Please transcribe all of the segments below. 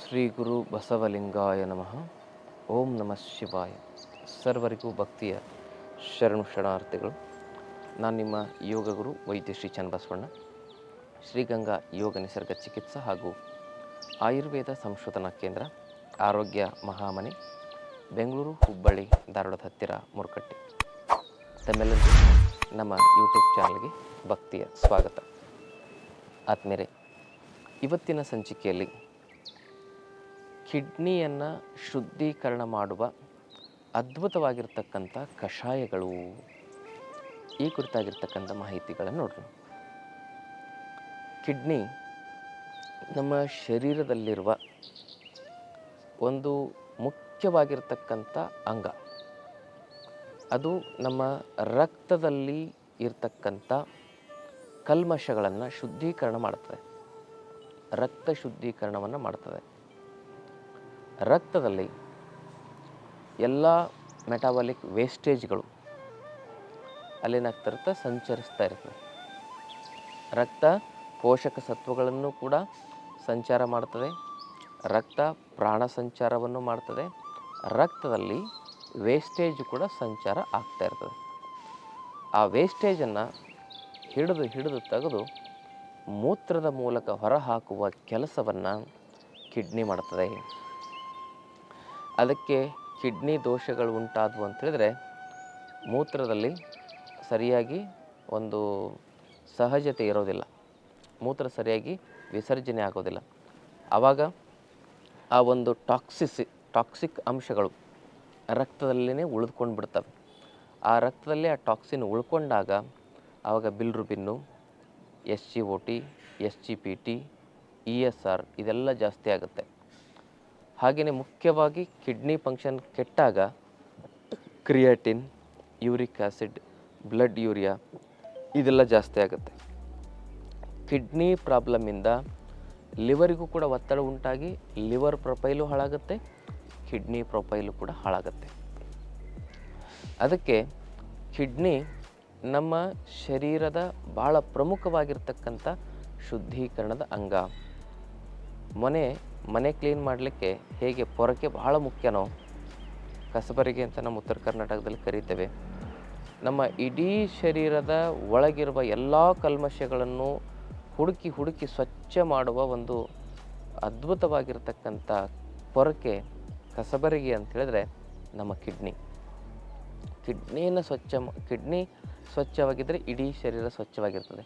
ಶ್ರೀ ಗುರು ಬಸವಲಿಂಗಾಯ ನಮಃ. ಓಂ ನಮಃ ಶಿವಾಯ. ಸರ್ವರಿಗೂ ಭಕ್ತಿಯ ಶರಣು ಶರಣಾರ್ಥಿಗಳು. ನಾನು ನಿಮ್ಮ ಯೋಗ ಗುರು ವೈದ್ಯ ಶ್ರೀ ಚನ್ನಬಸವಣ್ಣ. ಶ್ರೀಗಂಗಾ ಯೋಗ ನಿಸರ್ಗ ಚಿಕಿತ್ಸಾ ಹಾಗೂ ಆಯುರ್ವೇದ ಸಂಶೋಧನಾ ಕೇಂದ್ರ, ಆರೋಗ್ಯ ಮಹಾಮನೆ, ಬೆಂಗಳೂರು, ಹುಬ್ಬಳ್ಳಿ, ಧಾರವಾಡದ ಹತ್ತಿರ ಮುರುಕಟ್ಟೆ. ತಮ್ಮೆಲ್ಲರಿಗೂ ನಮ್ಮ ಯೂಟ್ಯೂಬ್ ಚಾನಲ್ಗೆ ಭಕ್ತಿಯ ಸ್ವಾಗತ. ಆತ್ಮೇರೆ ಇವತ್ತಿನ ಸಂಚಿಕೆಯಲ್ಲಿ ಕಿಡ್ನಿಯನ್ನು ಶುದ್ಧೀಕರಣ ಮಾಡುವ ಅದ್ಭುತವಾಗಿರ್ತಕ್ಕಂಥ ಕಷಾಯಗಳು. ಈ ಕುರಿತಾಗಿರ್ತಕ್ಕಂಥ ಮಾಹಿತಿಗಳನ್ನು ನೋಡೋಣ ಕಿಡ್ನಿ ನಮ್ಮ ಶರೀರದಲ್ಲಿರುವ ಒಂದು ಮುಖ್ಯವಾಗಿರ್ತಕ್ಕಂಥ ಅಂಗ. ಅದು ನಮ್ಮ ರಕ್ತದಲ್ಲಿ ಇರ್ತಕ್ಕಂಥ ಕಲ್ಮಶಗಳನ್ನು ಶುದ್ಧೀಕರಣ ಮಾಡ್ತದೆ. ರಕ್ತ ಶುದ್ಧೀಕರಣವನ್ನು ಮಾಡ್ತದೆ. ರಕ್ತದಲ್ಲಿ ಎಲ್ಲ ಮೆಟಾಬಾಲಿಕ್ ವೇಸ್ಟೇಜ್ಗಳು ಅಲ್ಲೇನಾಗ್ತಿರುತ್ತೆ ಸಂಚರಿಸ್ತಾ ಇರ್ತದೆ. ರಕ್ತ ಪೋಷಕ ಸತ್ವಗಳನ್ನು ಕೂಡ ಸಂಚಾರ ಮಾಡ್ತದೆ. ರಕ್ತ ಪ್ರಾಣ ಸಂಚಾರವನ್ನು ಮಾಡ್ತದೆ. ರಕ್ತದಲ್ಲಿ ವೇಸ್ಟೇಜ್ ಕೂಡ ಸಂಚಾರ ಆಗ್ತಾ ಇರ್ತದೆ. ಆ ವೇಸ್ಟೇಜನ್ನು ಹಿಡಿದು ಹಿಡಿದು ತೆಗೆದು ಮೂತ್ರದ ಮೂಲಕ ಹೊರಹಾಕುವ ಕೆಲಸವನ್ನು ಕಿಡ್ನಿ ಮಾಡ್ತದೆ. ಅದಕ್ಕೆ ಕಿಡ್ನಿ ದೋಷಗಳು ಉಂಟಾದವು ಅಂತ ಹೇಳಿದ್ರೆ ಮೂತ್ರದಲ್ಲಿ ಸರಿಯಾಗಿ ಒಂದು ಸಹಜತೆ ಇರೋದಿಲ್ಲ. ಮೂತ್ರ ಸರಿಯಾಗಿ ವಿಸರ್ಜನೆ ಆಗೋದಿಲ್ಲ. ಆವಾಗ ಆ ಒಂದು ಟಾಕ್ಸಿಸ್, ಟಾಕ್ಸಿಕ್ ಅಂಶಗಳು ರಕ್ತದಲ್ಲೇ ಉಳಿದುಕೊಂಡು ಬಿಡ್ತವೆ. ಆ ರಕ್ತದಲ್ಲಿ ಆ ಟಾಕ್ಸಿನ್ ಉಳ್ಕೊಂಡಾಗ ಆವಾಗ bilirubin, S G O T, S G P T, E S R ಇದೆಲ್ಲ ಜಾಸ್ತಿ ಆಗುತ್ತೆ. ಹಾಗೆಯೇ ಮುಖ್ಯವಾಗಿ ಕಿಡ್ನಿ ಫಂಕ್ಷನ್ ಕೆಟ್ಟಾಗ creatinine, uric acid blood urea ಇದೆಲ್ಲ ಜಾಸ್ತಿ ಆಗುತ್ತೆ. ಕಿಡ್ನಿ ಪ್ರಾಬ್ಲಮ್ಮಿಂದ ಲಿವರಿಗೂ ಕೂಡ ಒತ್ತಡ ಉಂಟಾಗಿ ಲಿವರ್ ಪ್ರೊಫೈಲು ಹಾಳಾಗುತ್ತೆ, ಕಿಡ್ನಿ ಪ್ರೊಫೈಲು ಕೂಡ ಹಾಳಾಗುತ್ತೆ. ಅದಕ್ಕೆ ಕಿಡ್ನಿ ನಮ್ಮ ಶರೀರದ ಭಾಳ ಪ್ರಮುಖವಾಗಿರ್ತಕ್ಕಂಥ ಶುದ್ಧೀಕರಣದ ಅಂಗ. ಮನೆ ಮನೆ ಕ್ಲೀನ್ ಮಾಡಲಿಕ್ಕೆ ಹೇಗೆ ಪೊರಕೆ ಬಹಳ ಮುಖ್ಯನೋ ಕಸಬರಿಗೆ ಅಂತ ನಮ್ಮ ಉತ್ತರ ಕರ್ನಾಟಕದಲ್ಲಿ ಕರೀತೇವೆ. ನಮ್ಮ ಇಡೀ ಶರೀರದ ಒಳಗಿರುವ ಎಲ್ಲ ಕಲ್ಮಶಗಳನ್ನು ಹುಡುಕಿ ಹುಡುಕಿ ಸ್ವಚ್ಛ ಮಾಡುವ ಒಂದು ಅದ್ಭುತವಾಗಿರತಕ್ಕಂಥ ಪೊರಕೆ ಕಸಬರಿಗೆ ಅಂತ ಹೇಳಿದ್ರೆ ನಮ್ಮ ಕಿಡ್ನಿ. ಕಿಡ್ನಿಯನ್ನು ಸ್ವಚ್ಛ ಕಿಡ್ನಿ ಸ್ವಚ್ಛವಾಗಿದ್ದರೆ ಇಡೀ ಶರೀರ ಸ್ವಚ್ಛವಾಗಿರ್ತದೆ.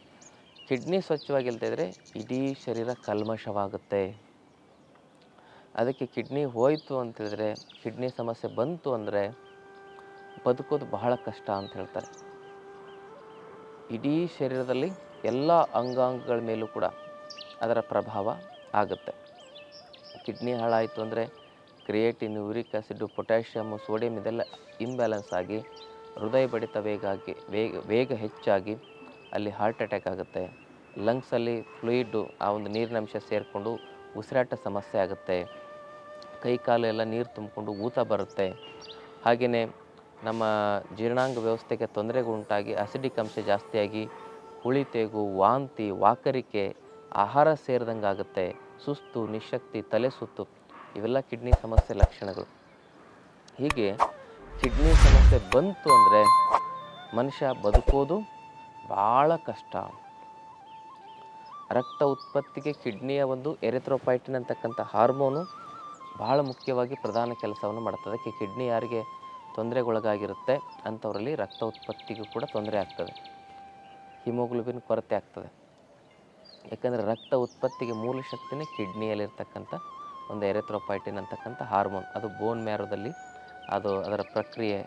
ಕಿಡ್ನಿ ಸ್ವಚ್ಛವಾಗಿಲ್ದಿದ್ರೆ ಇಡೀ ಶರೀರ ಕಲ್ಮಶವಾಗುತ್ತೆ. ಅದಕ್ಕೆ ಕಿಡ್ನಿ ಹೋಯಿತು ಅಂತೇಳಿದ್ರೆ ಕಿಡ್ನಿ ಸಮಸ್ಯೆ ಬಂತು ಅಂದರೆ ಬದುಕೋದು ಬಹಳ ಕಷ್ಟ ಅಂತ ಹೇಳ್ತಾರೆ. ಇಡೀ ಶರೀರದಲ್ಲಿ ಎಲ್ಲ ಅಂಗಾಂಗಗಳ ಮೇಲೂ ಕೂಡ ಅದರ ಪ್ರಭಾವ ಆಗುತ್ತೆ. ಕಿಡ್ನಿ ಹಾಳಾಯಿತು ಅಂದರೆ creatine, uric acid potassium, sodium ಇದೆಲ್ಲ ಇಂಬ್ಯಾಲೆನ್ಸ್ ಆಗಿ, ಹೃದಯ ಬಡಿತ ವೇಗ ಆಗಿ, ವೇಗ ವೇಗ ಹೆಚ್ಚಾಗಿ ಅಲ್ಲಿ ಹಾರ್ಟ್ ಅಟ್ಯಾಕ್ ಆಗುತ್ತೆ. ಲಂಗ್ಸಲ್ಲಿ ಫ್ಲೂಯಿಡ್ಡು ಆ ಒಂದು ನೀರಿನಂಶ ಸೇರಿಕೊಂಡು ಉಸಿರಾಟ ಸಮಸ್ಯೆ ಆಗುತ್ತೆ. ಕೈ ಕಾಲು ಎಲ್ಲ ನೀರು ತುಂಬಿಕೊಂಡು ಊತ ಬರುತ್ತೆ. ಹಾಗೆಯೇ ನಮ್ಮ ಜೀರ್ಣಾಂಗ ವ್ಯವಸ್ಥೆಗೆ ತೊಂದರೆಗಳುಂಟಾಗಿ ಅಸಿಡಿಕ್ ಅಂಶ ಜಾಸ್ತಿಯಾಗಿ ಹುಳಿ, ತೇಗು, ವಾಂತಿ, ವಾಕರಿಕೆ, ಆಹಾರ ಸೇರಿದಂಗೆ ಆಗುತ್ತೆ. ಸುಸ್ತು, ನಿಶಕ್ತಿ, ತಲೆ ಸುತ್ತು, ಇವೆಲ್ಲ ಕಿಡ್ನಿ ಸಮಸ್ಯೆ ಲಕ್ಷಣಗಳು. ಹೀಗೆ ಕಿಡ್ನಿ ಸಮಸ್ಯೆ ಬಂತು ಅಂದರೆ ಮನುಷ್ಯ ಬದುಕೋದು ಭಾಳ ಕಷ್ಟ. ರಕ್ತ ಉತ್ಪತ್ತಿಗೆ ಕಿಡ್ನಿಯ ಒಂದು ಎರೆಥ್ರೋಪೈಟಿನ್ ಅಂತಕ್ಕಂಥ ಹಾರ್ಮೋನು ಬಹಳ ಮುಖ್ಯವಾಗಿ ಪ್ರಧಾನ ಕೆಲಸವನ್ನು ಮಾಡ್ತದೆ. ಅದಕ್ಕೆ ಕಿಡ್ನಿ ಯಾರಿಗೆ ತೊಂದರೆಗೊಳಗಾಗಿರುತ್ತೆ ಅಂಥವರಲ್ಲಿ ರಕ್ತ ಉತ್ಪತ್ತಿಗೂ ಕೂಡ ತೊಂದರೆ ಆಗ್ತದೆ. ಹಿಮೋಗ್ಲೋಬಿನ್ ಕೊರತೆ ಆಗ್ತದೆ. ಯಾಕಂದರೆ ರಕ್ತ ಉತ್ಪತ್ತಿಗೆ ಮೂಲ ಶಕ್ತಿನೇ ಕಿಡ್ನಿಯಲ್ಲಿರ್ತಕ್ಕಂಥ ಒಂದು ಎರೆಥ್ರೋಪೈಟಿನ್ ಅಂತಕ್ಕಂಥ ಹಾರ್ಮೋನ್. ಅದು ಬೋನ್ ಮ್ಯಾರೋದಲ್ಲಿ ಅದು ಅದರ ಪ್ರಕ್ರಿಯೆ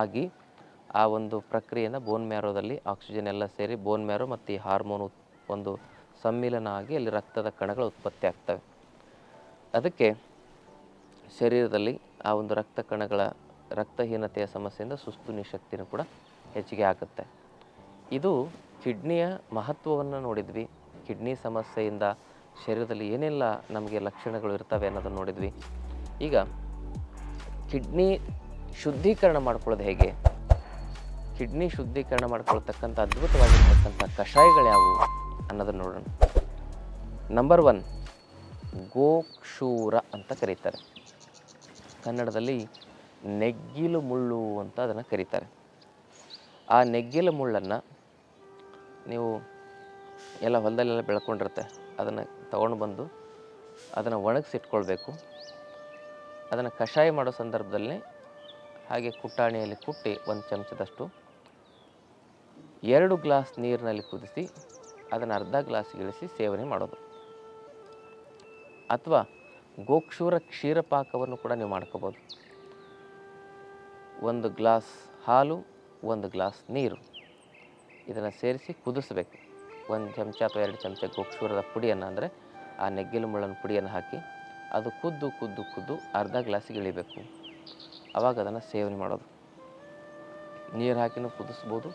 ಆಗಿ ಆ ಒಂದು ಪ್ರಕ್ರಿಯೆಯಿಂದ ಬೋನ್ ಮ್ಯಾರೋದಲ್ಲಿ ಆಕ್ಸಿಜನ್ ಎಲ್ಲ ಸೇರಿ ಬೋನ್ ಮ್ಯಾರೋ ಮತ್ತು ಈ ಹಾರ್ಮೋನ್ ಒಂದು ಸಮ್ಮಿಲನ ಆಗಿ ಅಲ್ಲಿ ರಕ್ತದ ಕಣಗಳು ಉತ್ಪತ್ತಿ ಆಗ್ತವೆ. ಅದಕ್ಕೆ ಶರೀರದಲ್ಲಿ ಆ ಒಂದು ರಕ್ತ ಕಣಗಳ ರಕ್ತಹೀನತೆಯ ಸಮಸ್ಯೆಯಿಂದ ಸುಸ್ತು ನಿಶಕ್ತಿನೂ ಕೂಡ ಹೆಚ್ಚಿಗೆ ಆಗುತ್ತೆ. ಇದು ಕಿಡ್ನಿಯ ಮಹತ್ವವನ್ನು ನೋಡಿದ್ವಿ. ಕಿಡ್ನಿ ಸಮಸ್ಯೆಯಿಂದ ಶರೀರದಲ್ಲಿ ಏನೆಲ್ಲ ನಮಗೆ ಲಕ್ಷಣಗಳು ಇರ್ತವೆ ಅನ್ನೋದನ್ನು ನೋಡಿದ್ವಿ. ಈಗ ಕಿಡ್ನಿ ಶುದ್ಧೀಕರಣ ಮಾಡ್ಕೊಳ್ಳೋದು ಹೇಗೆ? ಕಿಡ್ನಿ ಶುದ್ಧೀಕರಣ ಮಾಡ್ಕೊಳ್ತಕ್ಕಂಥ ಅದ್ಭುತವಾಗಿರ್ತಕ್ಕಂಥ ಕಷಾಯಗಳು ಯಾವುವು ಅನ್ನೋದನ್ನು ನೋಡೋಣ. ನಂಬರ್ ಒನ್ ಗೋಕ್ಷೂರ ಅಂತ ಕರೀತಾರೆ. ಕನ್ನಡದಲ್ಲಿ ನೆಗ್ಗಿಲು ಮುಳ್ಳು ಅಂತ ಅದನ್ನು ಕರೀತಾರೆ. ಆ ನೆಗ್ಗಿಲು ಮುಳ್ಳನ್ನು ನೀವು ಎಲ್ಲ ಹೊಲದಲ್ಲೆಲ್ಲ ಬೆಳ್ಕೊಂಡಿರುತ್ತೆ. ಅದನ್ನು ತಗೊಂಡು ಬಂದು ಅದನ್ನು ಒಣಗಿಸಿಟ್ಕೊಳ್ಬೇಕು. ಅದನ್ನು ಕಷಾಯ ಮಾಡೋ ಸಂದರ್ಭದಲ್ಲಿ ಹಾಗೆ ಕುಟ್ಟಾಣಿಯಲ್ಲಿ ಕುಟ್ಟಿ ಒಂದು ಚಮಚದಷ್ಟು ಎರಡು ಗ್ಲಾಸ್ ನೀರಿನಲ್ಲಿ ಕುದಿಸಿ ಅದನ್ನು ಅರ್ಧ ಗ್ಲಾಸ್ ಇಳಿಸಿ ಸೇವನೆ ಮಾಡೋದು. ಅಥವಾ ಗೋಕ್ಷೂರ ಕ್ಷೀರಪಾಕವನ್ನು ಕೂಡ ನೀವು ಮಾಡ್ಕೋಬೋದು. ಒಂದು ಗ್ಲಾಸ್ ಹಾಲು, ಒಂದು ಗ್ಲಾಸ್ ನೀರು. ಇದನ್ನು ಸೇರಿಸಿ ಕುದಿಸ್ಬೇಕು. ಒಂದು ಚಮಚ ಅಥವಾ ಎರಡು ಚಮಚ ಗೋಕ್ಷೂರದ ಪುಡಿಯನ್ನು ಅಂದರೆ ಆ ನೆಗ್ಗಿಲು ಮುಳ್ಳನ ಪುಡಿಯನ್ನು ಹಾಕಿ ಅದು ಕುದ್ದು ಕುದ್ದು ಕುದ್ದು ಅರ್ಧ ಗ್ಲಾಸಿಗೆ ಇಳಿಬೇಕು. ಆವಾಗ ಅದನ್ನು ಸೇವನೆ ಮಾಡೋದು. ನೀರು ಹಾಕಿನೂ ಕುದಿಸ್ಬೋದು,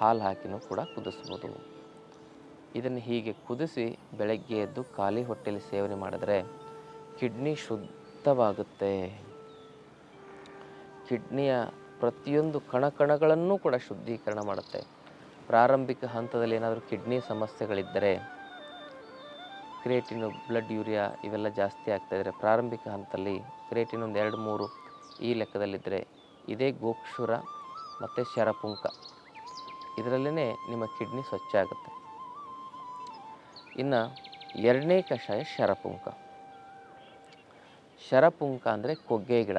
ಹಾಲು ಹಾಕಿನೂ ಕೂಡ ಕುದಿಸ್ಬೋದು. ಇದನ್ನು ಹೀಗೆ ಕುದಿಸಿ ಬೆಳಗ್ಗೆ ಎದ್ದು ಖಾಲಿ ಹೊಟ್ಟೆಯಲ್ಲಿ ಸೇವನೆ ಮಾಡಿದ್ರೆ ಕಿಡ್ನಿ ಶುದ್ಧವಾಗುತ್ತೆ. ಕಿಡ್ನಿಯ ಪ್ರತಿಯೊಂದು ಕಣಕಣಗಳನ್ನು ಕೂಡ ಶುದ್ಧೀಕರಣ ಮಾಡುತ್ತೆ. ಪ್ರಾರಂಭಿಕ ಹಂತದಲ್ಲಿ ಏನಾದರೂ ಕಿಡ್ನಿ ಸಮಸ್ಯೆಗಳಿದ್ದರೆ, ಕ್ರಿಯೇಟಿನ್, ಬ್ಲಡ್ ಯೂರಿಯಾ ಇವೆಲ್ಲ ಜಾಸ್ತಿ ಆಗ್ತಾ ಇದ್ದರೆ ಪ್ರಾರಂಭಿಕ ಹಂತದಲ್ಲಿ ಕ್ರಿಯೇಟಿನ್ ಒಂದು ಎರಡು ಮೂರು ಈ ಲೆಕ್ಕದಲ್ಲಿದ್ದರೆ ಇದೇ ಗೋಕ್ಷುರ ಮತ್ತು ಶರಪುಂಕ. ಇದರಲ್ಲೇ ನಿಮ್ಮ ಕಿಡ್ನಿ ಸ್ವಚ್ಛ ಆಗುತ್ತೆ. ಇನ್ನು ಎರಡನೇ ಕಷಾಯ ಶರಪುಂಕ. ಶರಪುಂಕ ಅಂದರೆ ಕೊಗ್ಗೆ ಗಿಡ.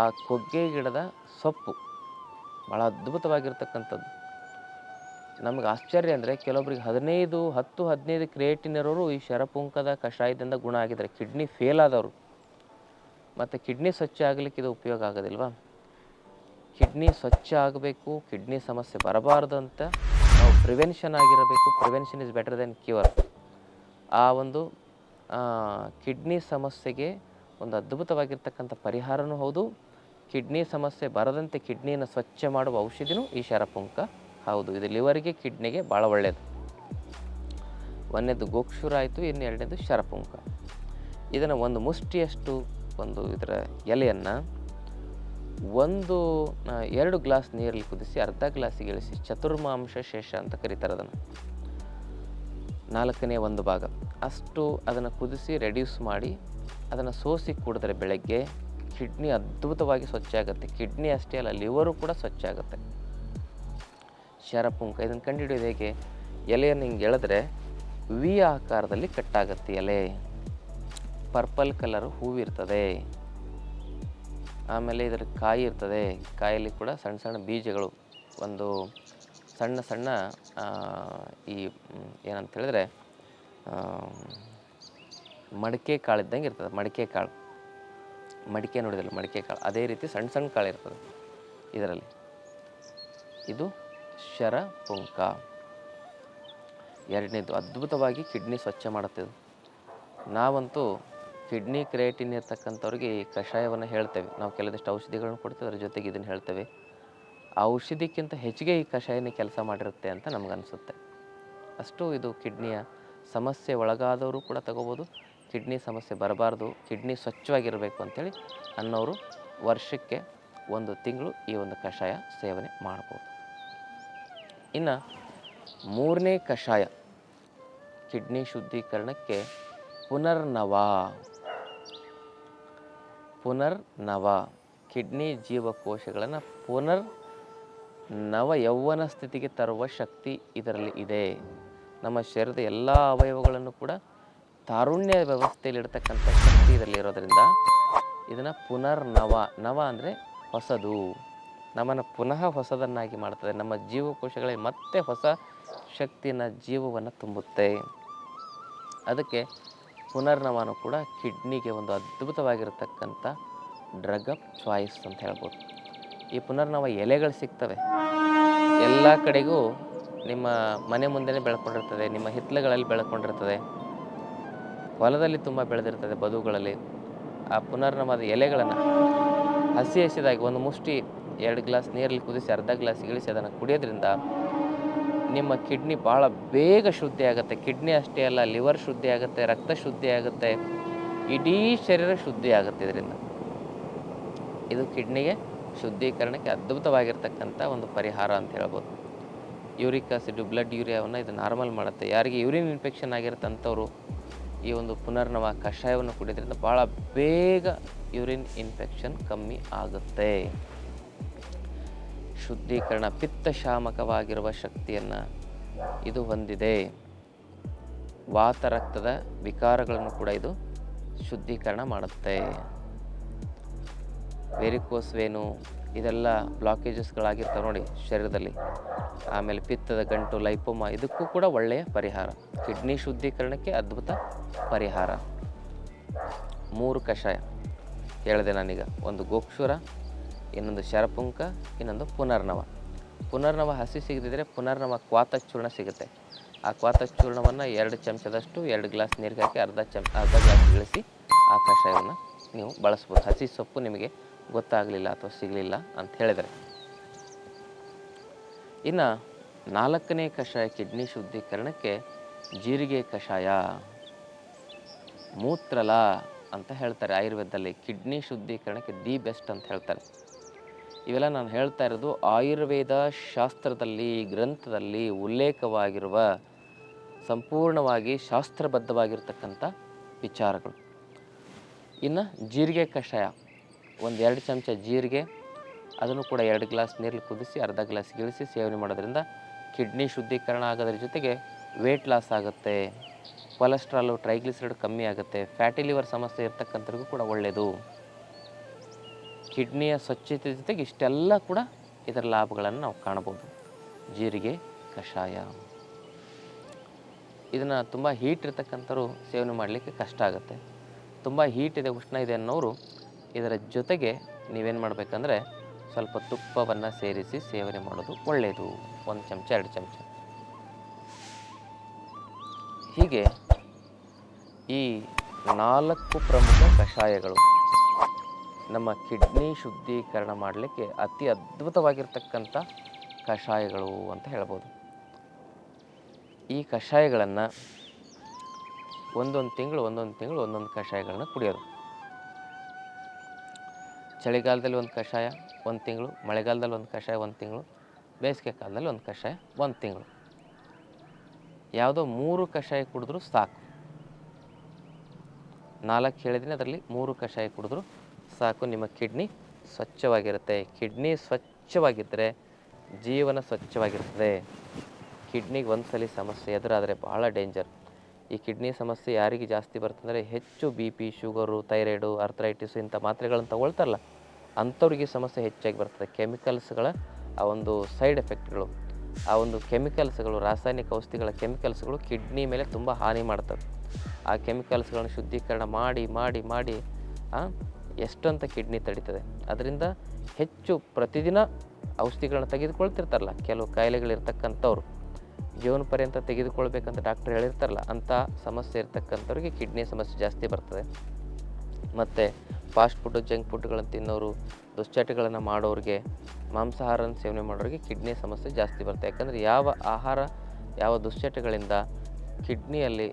ಆ ಕೊಗ್ಗೆ ಗಿಡದ ಸೊಪ್ಪು ಭಾಳ ಅದ್ಭುತವಾಗಿರ್ತಕ್ಕಂಥದ್ದು. ನಮಗೆ ಆಶ್ಚರ್ಯ ಅಂದರೆ ಕೆಲವೊಬ್ರಿಗೆ ಹದಿನೈದು, ಹತ್ತು, ಹದಿನೈದು ಕ್ರಿಯೇಟಿನ್ ಇರೋರು ಈ ಶರಪುಂಕದ ಕಷಾಯದಿಂದ ಗುಣ ಆಗಿದ್ದಾರೆ. ಕಿಡ್ನಿ ಫೇಲ್ ಆದವರು. ಮತ್ತು ಕಿಡ್ನಿ ಸ್ವಚ್ಛ ಆಗಲಿಕ್ಕೆ ಇದು ಉಪಯೋಗ ಆಗೋದಿಲ್ವಾ? ಕಿಡ್ನಿ ಸ್ವಚ್ಛ ಆಗಬೇಕು, ಕಿಡ್ನಿ ಸಮಸ್ಯೆ ಬರಬಾರ್ದು ಅಂತ ನಾವು ಪ್ರಿವೆನ್ಷನ್ ಆಗಿರಬೇಕು. Prevention is better than cure. ಆ ಒಂದು ಕಿಡ್ನಿ ಸಮಸ್ಯೆಗೆ ಒಂದು ಅದ್ಭುತವಾಗಿರ್ತಕ್ಕಂಥ ಪರಿಹಾರನೂ ಹೌದು. ಕಿಡ್ನಿ ಸಮಸ್ಯೆ ಬರದಂತೆ ಕಿಡ್ನಿಯನ್ನು ಸ್ವಚ್ಛ ಮಾಡುವ ಔಷಧಿನೂ ಈ ಶರಪುಂಕ. ಹೌದು, ಇದು ಲಿವರಿಗೆ, ಕಿಡ್ನಿಗೆ ಭಾಳ ಒಳ್ಳೆಯದು ಒಂದನೇದು ಗೋಕ್ಷುರ ಆಯಿತು ಇನ್ನು ಎರಡನೇದು ಶರಪುಂಕ. ಇದನ್ನು ಒಂದು ಮುಷ್ಟಿಯಷ್ಟು ಒಂದು ಇದರ ಎಲೆಯನ್ನು ಒಂದು ಎರಡು ಗ್ಲಾಸ್ ನೀರಲ್ಲಿ ಕುದಿಸಿ, ಅರ್ಧ ಗ್ಲಾಸಿಗೆ ಇಳಿಸಿ, ಚತುರ್ಮಾಂಶ ಶೇಷ ಅಂತ ಕರೀತಾರೆ ಅದನ್ನು. ನಾಲ್ಕನೇ ಒಂದು ಭಾಗ. ಅಷ್ಟು ಅದನ್ನು ಕುದಿಸಿ ರೆಡ್ಯೂಸ್ ಮಾಡಿ ಅದನ್ನು ಸೋಸಿ ಕುಡಿದ್ರೆ ಬೆಳಗ್ಗೆ ಕಿಡ್ನಿ ಅದ್ಭುತವಾಗಿ ಸ್ವಚ್ಛ ಆಗುತ್ತೆ. ಕಿಡ್ನಿ ಅಷ್ಟೇ ಅಲ್ಲ, ಲಿವರು ಕೂಡ ಸ್ವಚ್ಛ ಆಗುತ್ತೆ. ಶರಪುಂಕ, ಇದನ್ನು ಕಂಡುಹಿಡಿಯೋದು ಹೇಗೆ? ಎಲೆಯನ್ನು ಹಿಂಗೆ ಎಳೆದ್ರೆ ವಿ ಆಕಾರದಲ್ಲಿ ಕಟ್ಟಾಗತ್ತೆ ಎಲೆ. ಪರ್ಪಲ್ ಕಲರ್ ಹೂವಿರ್ತದೆ ಆಮೇಲೆ ಇದರ ಕಾಯಿ ಇರ್ತದೆ. ಕಾಯಲ್ಲಿ ಕೂಡ ಸಣ್ಣ ಸಣ್ಣ ಬೀಜಗಳು, ಒಂದು ಸಣ್ಣ ಸಣ್ಣ ಈ ಏನಂತ ಹೇಳಿದ್ರೆ ಮಡಿಕೆ ಕಾಳು ಇದ್ದಂಗೆ ಇರ್ತದೆ, ಮಡಿಕೆ ಕಾಳು. ಮಡಿಕೆ ನೋಡಿದಲ್ಲ ಮಡಿಕೆ ಕಾಳು. ಅದೇ ರೀತಿ ಸಣ್ಣ ಸಣ್ಣ ಕಾಳು ಇರ್ತದೆ ಇದರಲ್ಲಿ. ಇದು ಶರ ಪುಂಕ. ಎರಡನೇದು, ಅದ್ಭುತವಾಗಿ ಕಿಡ್ನಿ ಸ್ವಚ್ಛ ಮಾಡುತ್ತೆ ನಾವಂತೂ ಕಿಡ್ನಿ ಕ್ರಿಯೇಟಿನ್ ಇರ್ತಕ್ಕಂಥವ್ರಿಗೆ ಈ ಕಷಾಯವನ್ನು ಹೇಳ್ತೇವೆ. ನಾವು ಕೆಲವೊಂದಿಷ್ಟು ಔಷಧಿಗಳನ್ನು ಕೊಡ್ತೇವೆ, ಅದ್ರ ಜೊತೆಗೆ ಇದನ್ನು ಹೇಳ್ತೇವೆ. ಆ ಔಷಧಿಕ್ಕಿಂತ ಹೆಚ್ಚಿಗೆ ಈ ಕಷಾಯನೇ ಕೆಲಸ ಮಾಡಿರುತ್ತೆ ಅಂತ ನಮಗನ್ಸುತ್ತೆ. ಅಷ್ಟು ಇದು ಕಿಡ್ನಿಯ ಸಮಸ್ಯೆ ಒಳಗಾದವರು ಕೂಡ ತಗೋಬೋದು. ಕಿಡ್ನಿ ಸಮಸ್ಯೆ ಬರಬಾರ್ದು, ಕಿಡ್ನಿ ಸ್ವಚ್ಛವಾಗಿರಬೇಕು ಅಂಥೇಳಿ ಅನ್ನೋರು ವರ್ಷಕ್ಕೆ ಒಂದು ತಿಂಗಳು ಈ ಒಂದು ಕಷಾಯ ಸೇವನೆ ಮಾಡ್ಬೋದು. ಇನ್ನು ಮೂರನೇ ಕಷಾಯ ಕಿಡ್ನಿ ಶುದ್ಧೀಕರಣಕ್ಕೆ ಪುನರ್ನವ. ಪುನರ್ನವ. ಕಿಡ್ನಿ ಜೀವಕೋಶಗಳನ್ನು ಪುನರ್ ನವ ಯೌವನ ಸ್ಥಿತಿಗೆ ತರುವ ಶಕ್ತಿ ಇದರಲ್ಲಿ ಇದೆ. ನಮ್ಮ ಶರೀರದ ಎಲ್ಲ ಅವಯವಗಳನ್ನು ಕೂಡ ತಾರುಣ್ಯ ವ್ಯವಸ್ಥೆಯಲ್ಲಿ ಇರತಕ್ಕಂಥ ಶಕ್ತಿ ಇದರಲ್ಲಿ ಇರೋದರಿಂದ ಇದನ್ನು ಪುನರ್ನವ ನವ ಅಂದರೆ ಹೊಸದು. ನಮ್ಮನ್ನು ಪುನಃ ಹೊಸದನ್ನಾಗಿ ಮಾಡ್ತದೆ. ನಮ್ಮ ಜೀವಕೋಶಗಳಿಗೆ ಮತ್ತೆ ಹೊಸ ಶಕ್ತಿನ ಜೀವವನ್ನು ತುಂಬುತ್ತೆ. ಅದಕ್ಕೆ ಪುನರ್ನವನು ಕೂಡ ಕಿಡ್ನಿಗೆ ಒಂದು ಅದ್ಭುತವಾಗಿರತಕ್ಕಂಥ ಡ್ರಗ್ ಆಫ್ ಚಾಯ್ಸ್ ಅಂತ ಹೇಳ್ಬೋದು. ಈ ಪುನರ್ನವ ಎಲೆಗಳು ಸಿಗ್ತವೆ. ಎಲ್ಲ ಕಡೆಗೂ ನಿಮ್ಮ ಮನೆ ಮುಂದೆನೇ ಬೆಳ್ಕೊಂಡಿರ್ತದೆ, ನಿಮ್ಮ ಹಿತ್ತಲುಗಳಲ್ಲಿ ಬೆಳ್ಕೊಂಡಿರ್ತದೆ. ಹೊಲದಲ್ಲಿ ತುಂಬ ಬೆಳೆದಿರ್ತದೆ ಬದುಗಳಲ್ಲಿ ಆ ಪುನರ್ನಮದ ಎಲೆಗಳನ್ನು ಹಸಿ ಹಸಿದಾಗಿ ಒಂದು ಮುಷ್ಟಿ, ಎರಡು ಗ್ಲಾಸ್ ನೀರಲ್ಲಿ ಕುದಿಸಿ ಅರ್ಧ ಗ್ಲಾಸ್ ಇಳಿಸಿ ಅದನ್ನು ಕುಡಿಯೋದ್ರಿಂದ ನಿಮ್ಮ ಕಿಡ್ನಿ ಭಾಳ ಬೇಗ ಶುದ್ಧಿ ಆಗುತ್ತೆ. ಕಿಡ್ನಿ ಅಷ್ಟೇ ಅಲ್ಲ, ಲಿವರ್ ಶುದ್ಧಿ ಆಗುತ್ತೆ, ರಕ್ತ ಶುದ್ಧಿ ಆಗುತ್ತೆ, ಇಡೀ ಶರೀರ ಶುದ್ಧಿ ಆಗುತ್ತೆ ಇದರಿಂದ. ಇದು ಕಿಡ್ನಿಗೆ ಶುದ್ಧೀಕರಣಕ್ಕೆ ಅದ್ಭುತವಾಗಿರ್ತಕ್ಕಂಥ ಒಂದು ಪರಿಹಾರ ಅಂತ ಹೇಳ್ಬೋದು. ಯೂರಿಕ್ ಆಸಿಡ್, ಬ್ಲಡ್ ಯೂರಿಯಾವನ್ನು ಇದು ನಾರ್ಮಲ್ ಮಾಡುತ್ತೆ. ಯಾರಿಗೆ ಯೂರಿನ್ ಇನ್ಫೆಕ್ಷನ್ ಆಗಿರುತ್ತೆ ಅಂಥವ್ರು ಈ ಒಂದು ಪುನರ್ನವ ಕಷಾಯವನ್ನು ಕುಡಿಯೋದ್ರಿಂದ ಭಾಳ ಬೇಗ ಯೂರಿನ್ ಇನ್ಫೆಕ್ಷನ್ ಕಮ್ಮಿ ಆಗುತ್ತೆ. ಶುದ್ಧೀಕರಣ ಪಿತ್ತಶಾಮಕವಾಗಿರುವ ಶಕ್ತಿಯನ್ನು ಇದು ಹೊಂದಿದೆ. ವಾತ ರಕ್ತದ ವಿಕಾರಗಳನ್ನು ಕೂಡ ಇದು ಶುದ್ಧೀಕರಣ ಮಾಡುತ್ತೆ. ವೆರಿಕೋಸ್ ವೇನು ಇದೆಲ್ಲ ಬ್ಲಾಕೇಜಸ್ಗಳಾಗಿರ್ತವೆ ನೋಡಿ ಶರೀರದಲ್ಲಿ. ಆಮೇಲೆ ಪಿತ್ತದ ಗಂಟು ಲೈಪೋಮ ಇದಕ್ಕೂ ಕೂಡ ಒಳ್ಳೆಯ ಪರಿಹಾರ. ಕಿಡ್ನಿ ಶುದ್ಧೀಕರಣಕ್ಕೆ ಅದ್ಭುತ ಪರಿಹಾರ. ಮೂರು ಕಷಾಯ. ಹೇಳಿದೆ ನಾನೀಗ. ಒಂದು ಗೋಕ್ಷುರ, ಇನ್ನೊಂದು ಶರಪುಂಕ, ಇನ್ನೊಂದು ಪುನರ್ನವ. ಪುನರ್ನವ ಹಸಿ ಸಿಗದಿದ್ದರೆ ಪುನರ್ನವ ಕ್ವಾತ ಚೂರ್ಣ ಸಿಗುತ್ತೆ. ಆ ಕ್ವಾತ ಚೂರ್ಣವನ್ನು ಎರಡು ಚಮಚದಷ್ಟು, ಎರಡು ಗ್ಲಾಸ್ ನೀರಿಗೆ ಹಾಕಿ ಅರ್ಧ ಚಮ್, ಅರ್ಧ ಗ್ಲಾಸ್ ಇಳಿಸಿ ಆ ಕಷಾಯವನ್ನು ನೀವು ಬಳಸ್ಬೋದು. ಹಸಿ ಸೊಪ್ಪು ನಿಮಗೆ ಗೊತ್ತಾಗಲಿಲ್ಲ ಅಥವಾ ಸಿಗಲಿಲ್ಲ ಅಂತ ಹೇಳಿದರೆ. ಇನ್ನು ನಾಲ್ಕನೇ ಕಷಾಯ ಕಿಡ್ನಿ ಶುದ್ಧೀಕರಣಕ್ಕೆ ಜೀರಿಗೆ ಕಷಾಯ, ಮೂತ್ರಲ ಅಂತ ಹೇಳ್ತಾರೆ. ಆಯುರ್ವೇದದಲ್ಲಿ ಕಿಡ್ನಿ ಶುದ್ಧೀಕರಣಕ್ಕೆ ದಿ ಬೆಸ್ಟ್ ಅಂತ ಹೇಳ್ತಾರೆ. ಇವೆಲ್ಲ ನಾನು ಹೇಳ್ತಾ ಇರೋದು ಆಯುರ್ವೇದ ಶಾಸ್ತ್ರದಲ್ಲಿ, ಗ್ರಂಥದಲ್ಲಿ ಉಲ್ಲೇಖವಾಗಿರುವ ಸಂಪೂರ್ಣವಾಗಿ ಶಾಸ್ತ್ರಬದ್ಧವಾಗಿರ್ತಕ್ಕಂಥ ವಿಚಾರಗಳು. ಇನ್ನು ಜೀರಿಗೆ ಕಷಾಯ. ಒಂದು ಎರಡು ಚಮಚ ಜೀರಿಗೆ, ಅದನ್ನು ಕೂಡ ಎರಡು ಗ್ಲಾಸ್ ನೀರಲ್ಲಿ ಕುದಿಸಿ, ಅರ್ಧ ಗ್ಲಾಸ್ ಇಳಿಸಿ ಸೇವನೆ ಮಾಡೋದ್ರಿಂದ ಕಿಡ್ನಿ ಶುದ್ಧೀಕರಣ ಆಗೋದ್ರ ಜೊತೆಗೆ ವೇಟ್ ಲಾಸ್ ಆಗುತ್ತೆ. ಕೊಲೆಸ್ಟ್ರಾಲು ಟ್ರೈಗ್ಲಿಸರೈಡ್ ಕಮ್ಮಿ ಆಗುತ್ತೆ. ಫ್ಯಾಟಿ ಲಿವರ್ ಸಮಸ್ಯೆ ಇರ್ತಕ್ಕಂಥವ್ರಿಗೂ ಕೂಡ ಒಳ್ಳೆಯದು ಕಿಡ್ನಿಯ ಸ್ವಚ್ಛತೆ ಜೊತೆಗೆ ಇಷ್ಟೆಲ್ಲ ಕೂಡ ಇದರ ಲಾಭಗಳನ್ನು ನಾವು ಕಾಣ್ಬೋದು. ಜೀರಿಗೆ ಕಷಾಯ. ಇದನ್ನು ತುಂಬ ಹೀಟ್ ಇರ್ತಕ್ಕಂಥವ್ರು ಸೇವನೆ ಮಾಡಲಿಕ್ಕೆ ಕಷ್ಟ ಆಗುತ್ತೆ. ತುಂಬ ಹೀಟ್ ಇದೆ ಉಷ್ಣ ಇದೆ ಅನ್ನೋರು ಇದರ ಜೊತೆಗೆ ನೀವೇನು ಮಾಡಬೇಕಂದ್ರೆ ಸ್ವಲ್ಪ ತುಪ್ಪವನ್ನು ಸೇರಿಸಿ ಸೇವನೆ ಮಾಡೋದು ಒಳ್ಳೆಯದು ಒಂದು ಚಮಚ, ಎರಡು ಚಮಚ. ಹೀಗೆ ಈ ನಾಲ್ಕು ಪ್ರಮುಖ ಕಷಾಯಗಳು ನಮ್ಮ ಕಿಡ್ನಿ ಶುದ್ಧೀಕರಣ ಮಾಡಲಿಕ್ಕೆ ಅತಿ ಅದ್ಭುತವಾಗಿರ್ತಕ್ಕಂಥ ಕಷಾಯಗಳು ಅಂತ ಹೇಳ್ಬೋದು. ಈ ಕಷಾಯಗಳನ್ನು ಒಂದೊಂದು ತಿಂಗಳು ಒಂದೊಂದು ತಿಂಗಳು ಒಂದೊಂದು ಕಷಾಯಗಳನ್ನ ಕುಡಿಯೋದು. ಚಳಿಗಾಲದಲ್ಲಿ ಒಂದು ಕಷಾಯ ಒಂದು ತಿಂಗಳು, ಮಳೆಗಾಲದಲ್ಲಿ ಒಂದು ಕಷಾಯ ಒಂದು ತಿಂಗಳು, ಬೇಸಿಗೆ ಕಾಲದಲ್ಲಿ ಒಂದು ಕಷಾಯ ಒಂದು ತಿಂಗಳು. ಯಾವುದೋ ಮೂರು ಕಷಾಯ ಕುಡಿದ್ರೂ ಸಾಕು. ನಾಲ್ಕು ಹೇಳಿದ್ರೆ ಅದರಲ್ಲಿ ಮೂರು ಕಷಾಯ ಕುಡಿದ್ರೂ ಸಾಕು. ನಿಮ್ಮ ಕಿಡ್ನಿ ಸ್ವಚ್ಛವಾಗಿರುತ್ತೆ. ಕಿಡ್ನಿ ಸ್ವಚ್ಛವಾಗಿದ್ದರೆ ಜೀವನ ಸ್ವಚ್ಛವಾಗಿರ್ತದೆ. ಕಿಡ್ನಿಗೆ ಒಂದು ಸಲ ಸಮಸ್ಯೆ ಎದುರಾದರೆ ಭಾಳ ಡೇಂಜರ್. ಈ ಕಿಡ್ನಿ ಸಮಸ್ಯೆ ಯಾರಿಗೆ ಜಾಸ್ತಿ ಬರ್ತಂದರೆ ಹೆಚ್ಚು B P sugar, thyroid arthritis ಇಂಥ ಮಾತ್ರೆಗಳನ್ನು ತಗೊಳ್ತಾರಲ್ಲ ಅಂಥವ್ರಿಗೆ ಸಮಸ್ಯೆ ಹೆಚ್ಚಾಗಿ ಬರ್ತದೆ. ಕೆಮಿಕಲ್ಸ್ಗಳ ಆ ಒಂದು ಸೈಡ್ ಎಫೆಕ್ಟ್ಗಳು, ಆ ಒಂದು ಕೆಮಿಕಲ್ಸ್ಗಳು, ರಾಸಾಯನಿಕ ಔಷಧಿಗಳ ಕೆಮಿಕಲ್ಸ್ಗಳು ಕಿಡ್ನಿ ಮೇಲೆ ತುಂಬ ಹಾನಿ ಮಾಡ್ತವೆ. ಆ ಕೆಮಿಕಲ್ಸ್ಗಳನ್ನು ಶುದ್ಧೀಕರಣ ಮಾಡಿ ಮಾಡಿ ಮಾಡಿ ಎಷ್ಟಂತ ಕಿಡ್ನಿ ತಡೀತದೆ. ಅದರಿಂದ ಹೆಚ್ಚು ಪ್ರತಿದಿನ ಔಷಧಿಗಳನ್ನ ತೆಗೆದುಕೊಳ್ತಿರ್ತಾರಲ್ಲ, ಕೆಲವು ಕಾಯಿಲೆಗಳಿರ್ತಕ್ಕಂಥವ್ರು. ಜೀವನ ಪರ್ಯಂತ ತೆಗೆದುಕೊಳ್ಬೇಕಂತ ಡಾಕ್ಟರ್ ಹೇಳಿರ್ತಾರಲ್ಲ, ಅಂಥ ಸಮಸ್ಯೆ ಇರ್ತಕ್ಕಂಥವ್ರಿಗೆ ಕಿಡ್ನಿ ಸಮಸ್ಯೆ ಜಾಸ್ತಿ ಬರ್ತದೆ. ಮತ್ತು ಫಾಸ್ಟ್ ಫುಡ್ಡು ಜಂಕ್ ಫುಡ್ಗಳನ್ನು ತಿನ್ನೋರು, ದುಶ್ಚಟಗಳನ್ನು ಮಾಡೋರಿಗೆ, ಮಾಂಸಾಹಾರನ ಸೇವನೆ ಮಾಡೋರಿಗೆ ಕಿಡ್ನಿ ಸಮಸ್ಯೆ ಜಾಸ್ತಿ ಬರುತ್ತೆ. ಯಾಕಂದರೆ ಯಾವ ಆಹಾರ, ಯಾವ ದುಶ್ಚಟಗಳಿಂದ ಕಿಡ್ನಿಯಲ್ಲಿ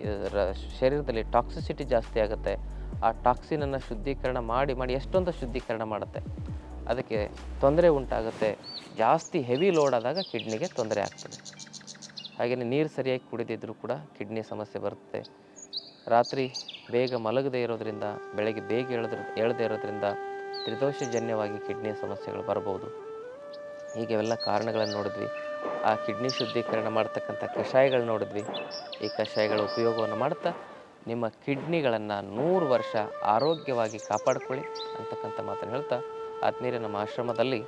ಶರೀರದಲ್ಲಿ ಟಾಕ್ಸಿಸಿಟಿ ಜಾಸ್ತಿ ಆಗುತ್ತೆ. ಆ ಟಾಕ್ಸಿನನ್ನು ಶುದ್ಧೀಕರಣ ಮಾಡಿ ಮಾಡಿ ಎಷ್ಟೊಂದು ಶುದ್ಧೀಕರಣ ಮಾಡುತ್ತೆ. ಅದಕ್ಕೆ ತೊಂದರೆ ಉಂಟಾಗುತ್ತೆ. ಜಾಸ್ತಿ ಹೆವಿ ಲೋಡ್ ಆದಾಗ ಕಿಡ್ನಿಗೆ ತೊಂದರೆ ಆಗ್ತದೆ. ಹಾಗೆಯೇ ನೀರು ಸರಿಯಾಗಿ ಕುಡಿದಿದ್ದರೂ ಕೂಡ ಕಿಡ್ನಿ ಸಮಸ್ಯೆ ಬರುತ್ತೆ. ರಾತ್ರಿ ಬೇಗ ಮಲಗದೇ ಇರೋದ್ರಿಂದ, ಬೆಳಗ್ಗೆ ಬೇಗ ಏಳದ್ರ ಏಳದೇ ಇರೋದ್ರಿಂದ ತ್ರಿದೋಷಜನ್ಯವಾಗಿ ಕಿಡ್ನಿ ಸಮಸ್ಯೆಗಳು ಬರಬಹುದು. ಹೀಗೆ ಕಾರಣಗಳನ್ನು ನೋಡಿದ್ವಿ. ಆ ಕಿಡ್ನಿ ಶುದ್ಧೀಕರಣ ಮಾಡ್ತಕ್ಕಂಥ ಕಷಾಯಗಳು ನೋಡಿದ್ವಿ. ಈ ಕಷಾಯಗಳ ಉಪಯೋಗವನ್ನು ಮಾಡ್ತಾ ನಿಮ್ಮ ಕಿಡ್ನಿಗಳನ್ನು ನೂರು ವರ್ಷ ಆರೋಗ್ಯವಾಗಿ ಕಾಪಾಡಿಕೊಳ್ಳಿ ಅಂತಕ್ಕಂಥ ಮಾತನ್ನು ಹೇಳ್ತಾ, ಆತ್ಮೀಯರೇ ನಮ್ಮ ಆಶ್ರಮದಲ್ಲಿ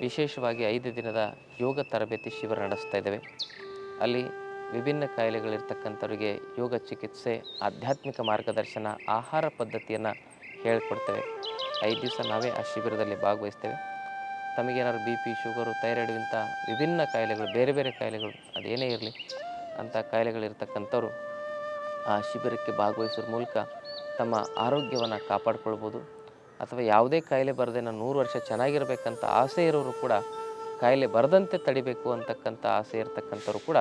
ವಿಶೇಷವಾಗಿ ಐದು ದಿನದ ಯೋಗ ತರಬೇತಿ ಶಿಬಿರ ನಡೆಸ್ತಾ ಇದ್ದೇವೆ. ಅಲ್ಲಿ ವಿಭಿನ್ನ ಕಾಯಿಲೆಗಳಿರ್ತಕ್ಕಂಥವ್ರಿಗೆ ಯೋಗ ಚಿಕಿತ್ಸೆ, ಆಧ್ಯಾತ್ಮಿಕ ಮಾರ್ಗದರ್ಶನ, ಆಹಾರ ಪದ್ಧತಿಯನ್ನು ಹೇಳಿಕೊಡ್ತೇವೆ. ಐದು ದಿವಸ ನಾವೇ ಆ ಶಿಬಿರದಲ್ಲಿ ಭಾಗವಹಿಸ್ತೇವೆ. ತಮಗೇನಾದ್ರು ಬಿ ಪಿ, ಶುಗರು, ಥೈರಾಯ್ಡ್ ಇಂಥ ವಿಭಿನ್ನ ಕಾಯಿಲೆಗಳು, ಬೇರೆ ಬೇರೆ ಕಾಯಿಲೆಗಳು, ಅದೇನೇ ಇರಲಿ, ಅಂಥ ಕಾಯಿಲೆಗಳಿರ್ತಕ್ಕಂಥವ್ರು ಆ ಶಿಬಿರಕ್ಕೆ ಭಾಗವಹಿಸೋದ್ರ ಮೂಲಕ ತಮ್ಮ ಆರೋಗ್ಯವನ್ನು ಕಾಪಾಡ್ಕೊಳ್ಬೋದು. ಅಥವಾ ಯಾವುದೇ ಕಾಯಿಲೆ ಬರದೆ ನಾನು ನೂರು ವರ್ಷ ಚೆನ್ನಾಗಿರಬೇಕಂತ ಆಸೆ ಇರೋರು ಕೂಡ, ಕಾಯಿಲೆ ಬರದಂತೆ ತಡಿಬೇಕು ಅಂತಕ್ಕಂಥ ಆಸೆ ಇರ್ತಕ್ಕಂಥವ್ರು ಕೂಡ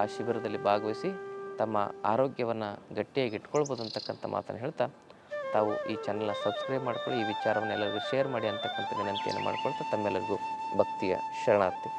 ಆ ಶಿಬಿರದಲ್ಲಿ ಭಾಗವಹಿಸಿ ತಮ್ಮ ಆರೋಗ್ಯವನ್ನು ಗಟ್ಟಿಯಾಗಿ ಇಟ್ಕೊಳ್ಬೋದು ಅಂತಕ್ಕಂಥ ಮಾತನ್ನು ಹೇಳ್ತಾ ತಾವು ಈ ಚಾನಲ್ನ ಸಬ್ಸ್ಕ್ರೈಬ್ ಮಾಡ್ಕೊಳ್ಳಿ, ಈ ವಿಚಾರವನ್ನು ಎಲ್ಲರಿಗೂ ಶೇರ್ ಮಾಡಿ ಅಂತಕ್ಕಂಥ ವಿನಂತಿಯನ್ನು ಮಾಡಿಕೊಳ್ತಾ ತಮ್ಮೆಲ್ಲರಿಗೂ ಭಕ್ತಿಯ ಶರಣಾರ್ಥಿ.